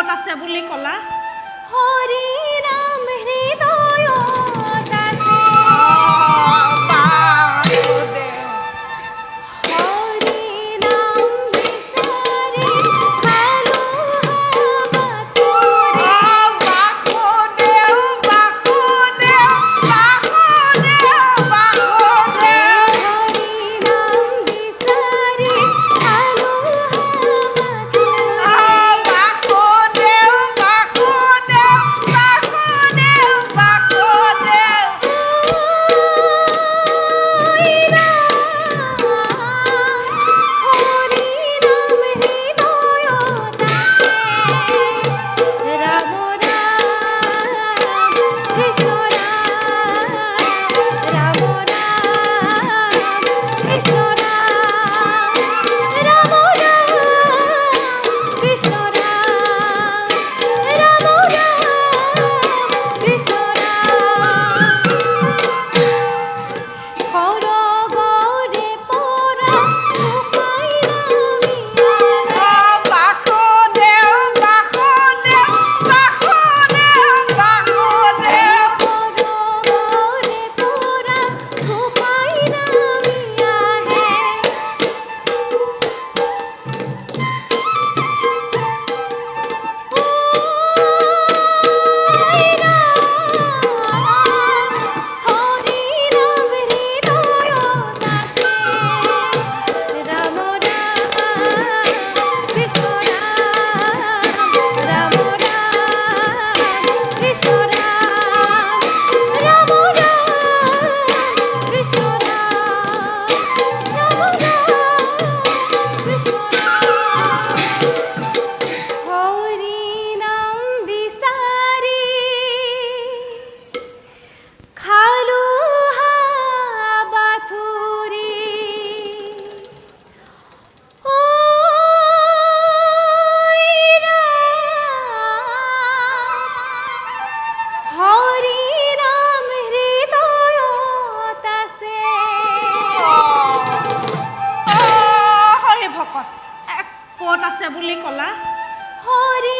ক'ত আছে বুলি ক'লা? আছে বুলি ক'লা। হৰি